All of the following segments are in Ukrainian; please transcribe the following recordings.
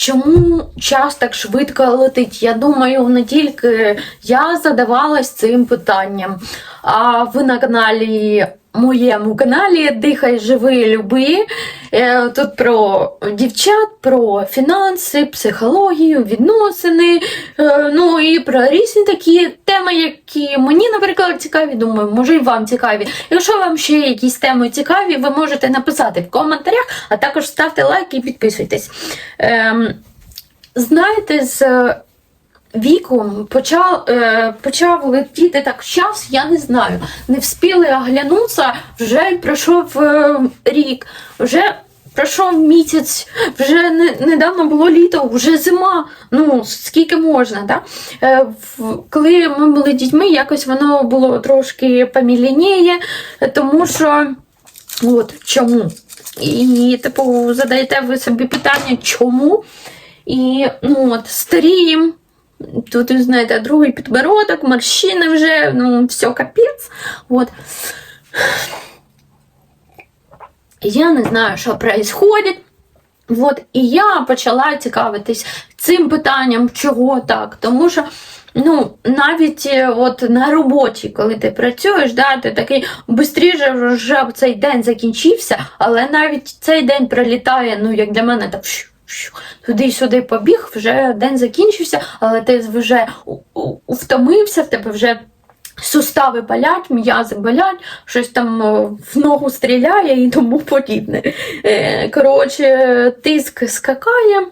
Чому час так швидко летить? Я думаю, не тільки я задавалась цим питанням. А ви на каналі, моєму каналі Дихай, живи, люби. Е, Тут про дівчат, про фінанси, психологію, відносини, е, ну і про різні такі теми, які мені, наприклад, цікаві. Думаю, може і вам цікаві. Якщо вам ще якісь теми цікаві, ви можете написати в коментарях, а також ставте лайк і підписуйтесь. Ем, знаєте, з віком почав, е, почав летіти так час, я не знаю. Не вспіли оглянутися, вже пройшов е, рік, вже пройшов місяць, вже не, недавно було літо, вже зима. Ну, скільки можна, да? Е, в- коли ми були дітьми, якось воно було трошки поміляніє, тому що от чому. І, типу, задаєте ви собі питання, чому? І ну, от, старіємо. Тут, знаєте, другий підбородок, морщини вже, ну, все капець. От. Я не знаю, що відбувається. От, і я почала цікавитись цим питанням, чого так. Тому що ну, навіть е, от на роботі, коли ти працюєш, да, ти такий швидше вже цей день закінчився, але навіть цей день пролітає, ну, як для мене, так. Щу, Туди-сюди побіг, вже день закінчився, але ти вже втомився, в тебе вже сустави болять, м'язи болять, щось там е, в ногу стріляє і тому подібне. Е, Коротше, тиск скакає.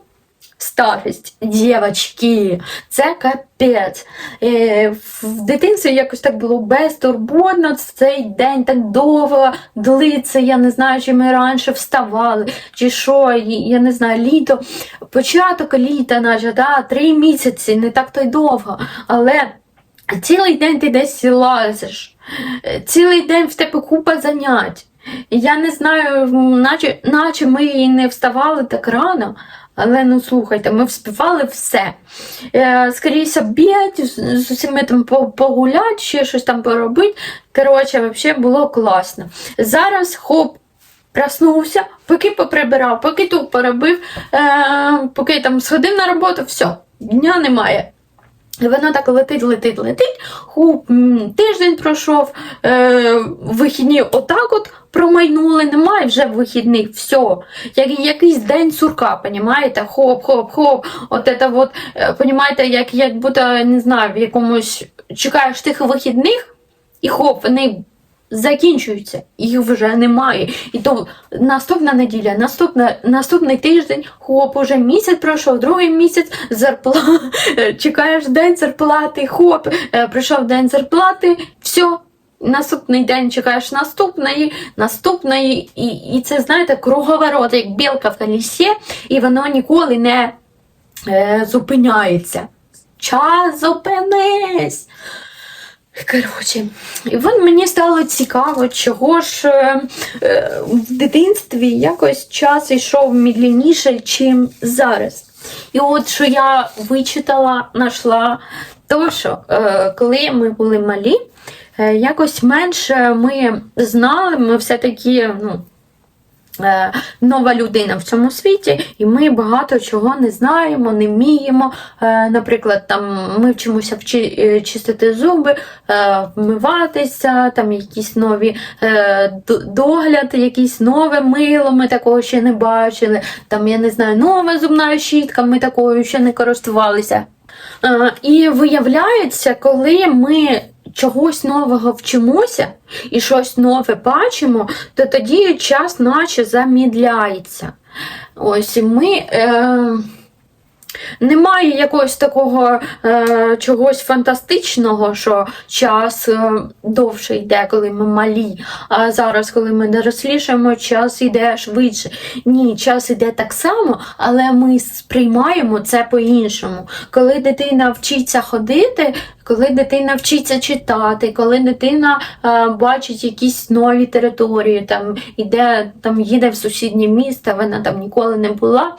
Старість, дівчатки, це капець. Е, в дитинстві якось так було безтурботно, цей день так довго длиться. Я не знаю, чи ми раніше вставали, чи що, я не знаю, літо, початок літа, наче, да, три місяці, не так то й довго. Але цілий день ти десь лазиш, е, цілий день в тебе купа занять. Я не знаю, наче, наче ми і не вставали так рано, але ну слухайте, ми вспівали все. Е, скоріше б'ять, з, усіми там погулять, ще щось там поробити. Коротше, взагалі було класно. Зараз хоп. Проснувся, поки поприбирав, поки тут поробив, е, поки там сходив на роботу, все, дня немає. Воно так летить, летить, летить. Хуп, тиждень пройшов, е, вихідні отак от промайнули, немає вже вихідних, все. Як якийсь день сурка, понімаєте? Хоп, хоп, хоп. От це от, е, понімаєте, як, як будто, не знаю, в якомусь чекаєш тих вихідних, і хоп, вони закінчуються, їх вже немає. І то наступна неділя, наступна, наступний тиждень, хоп, уже місяць пройшов, другий місяць зарпла... чекаєш день зарплати, хоп, е, прийшов день зарплати, все. Наступний день чекаєш наступної, наступної, і, і це, знаєте, круговорот, як білка в колісі, і воно ніколи не е, зупиняється. Час зупинись! Коротше, от мені стало цікаво, чого ж е, е, в дитинстві якось час йшов медленніше, чим зараз. І от що я вичитала, знайшла, то що е, коли ми були малі, е, якось менше ми знали, ми все-таки, ну, нова людина в цьому світі, і ми багато чого не знаємо, не вміємо. Е, Наприклад, там ми вчимося вчи, е, чистити зуби, е, вмиватися, там якісь нові е, д- догляд, якісь нове мило, ми такого ще не бачили. Там, я не знаю, нова зубна щітка, ми такою ще не користувалися. Е, І виявляється, коли ми чогось нового вчимося і щось нове бачимо, то тоді час наче замідляється. Ось ми. Е, немає якогось такого е, чогось фантастичного, що час е, довше йде, коли ми малі. А зараз, коли ми дорослішаємо, час йде швидше. Ні, час йде так само, але ми сприймаємо це по-іншому. Коли дитина вчиться ходити, коли дитина вчиться читати, коли дитина е, бачить якісь нові території, там іде, там їде в сусіднє місто, вона там ніколи не була.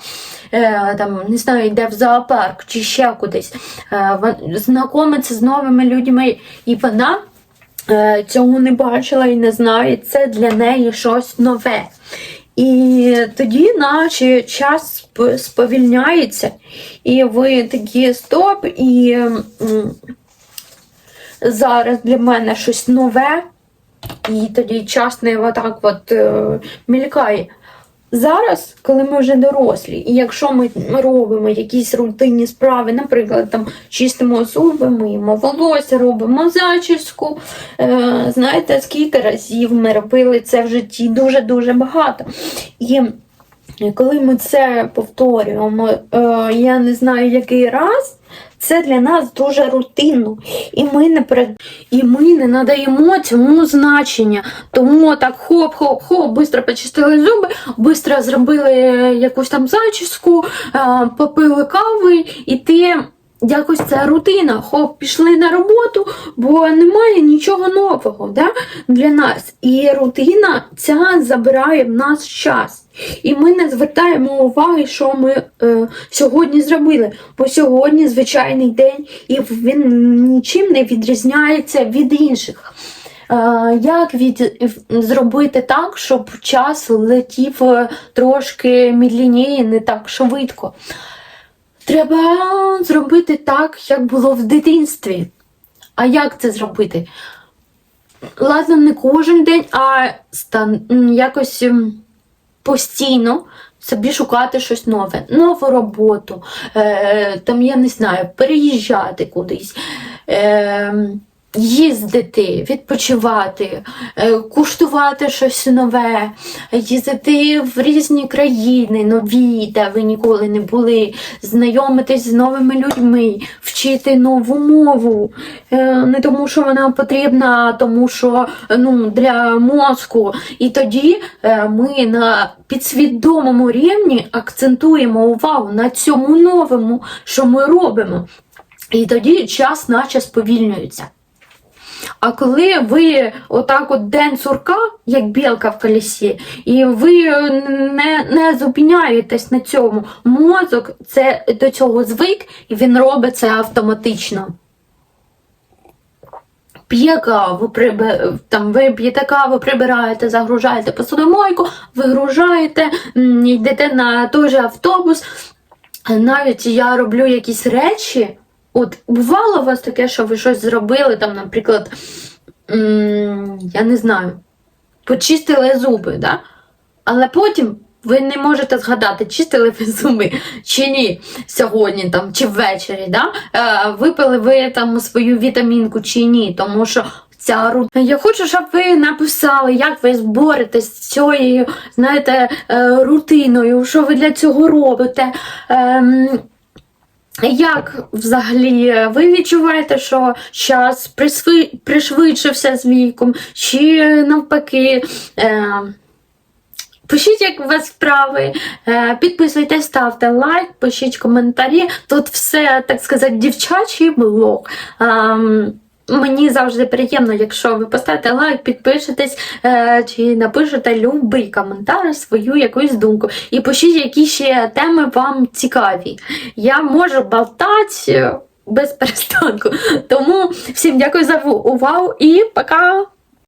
Е, там, не знаю, йде в зоопарк чи ще кудись, е, знайомиться з новими людьми, і вона е, цього не бачила і не знає, це для неї щось нове. І тоді наче час сповільняється, і ви такі стоп, і зараз для мене щось нове, і тоді час не отак от мількає. Зараз, коли ми вже дорослі, і якщо ми робимо якісь рутинні справи, наприклад, там чистимо зуби, миємо волосся, робимо зачіску, е, знаєте, скільки разів ми робили це в житті дуже-дуже багато. І коли ми це повторюємо, е, я не знаю який раз, це для нас дуже рутинно, і ми не при... і ми не надаємо цьому значення. Тому так хоп-хоп-хоп, швидко почистили зуби, швидко зробили якусь там зачіску, е, попили кави, і ти. Якось це рутина. Хоп, пішли на роботу, бо немає нічого нового да, для нас. І рутина ця забирає в нас час. І ми не звертаємо уваги, що ми е, сьогодні зробили. Бо сьогодні звичайний день, і він нічим не відрізняється від інших. Е, як від, зробити так, щоб час летів е, трошки медленніше, не так швидко? Треба зробити так, як було в дитинстві. А як це зробити? Ладно, не кожен день, а стан... якось постійно собі шукати щось нове, нову роботу, е, там, я не знаю, переїжджати кудись. Е, Їздити, відпочивати, е, куштувати щось нове, їздити в різні країни, нові, де ви ніколи не були, знайомитись з новими людьми, вчити нову мову. Е, Не тому, що вона потрібна, а тому що ну, для мозку. І тоді е, ми на підсвідомому рівні акцентуємо увагу на цьому новому, що ми робимо. І тоді час наче сповільнюється. А коли ви отак от день сурка, як білка в колесі, і ви не, не зупиняєтесь на цьому, мозок це до цього звик, і він робить це автоматично. П'є каву, приби, там, ви п'єте каву, прибираєте, загружаєте посудомойку, вигружаєте, йдете на той же автобус. Навіть я роблю якісь речі. От бувало у вас таке, що ви щось зробили, там, наприклад, я не знаю, почистили зуби, да? але потім ви не можете згадати, чистили ви зуби чи ні сьогодні там, чи ввечері. Да? Е, випили ви там свою вітамінку чи ні, тому що. Ця ру- Я хочу, щоб ви написали, як ви зборетесь з цією, знаєте, е, рутиною, що ви для цього робите. Ем, як взагалі ви відчуваєте, що час присви- пришвидшився з віком, чи навпаки? Е, Пишіть, як у вас справи, е, підписуйтесь, ставте лайк, пишіть коментарі. Тут все, так сказати, дівчачий блог. Мені завжди приємно, якщо ви поставите лайк, підпишетесь е, чи напишете любий коментар, свою якусь думку. І пишіть, які ще теми вам цікаві. Я можу болтати без перестанку. Тому всім дякую за увагу і пока!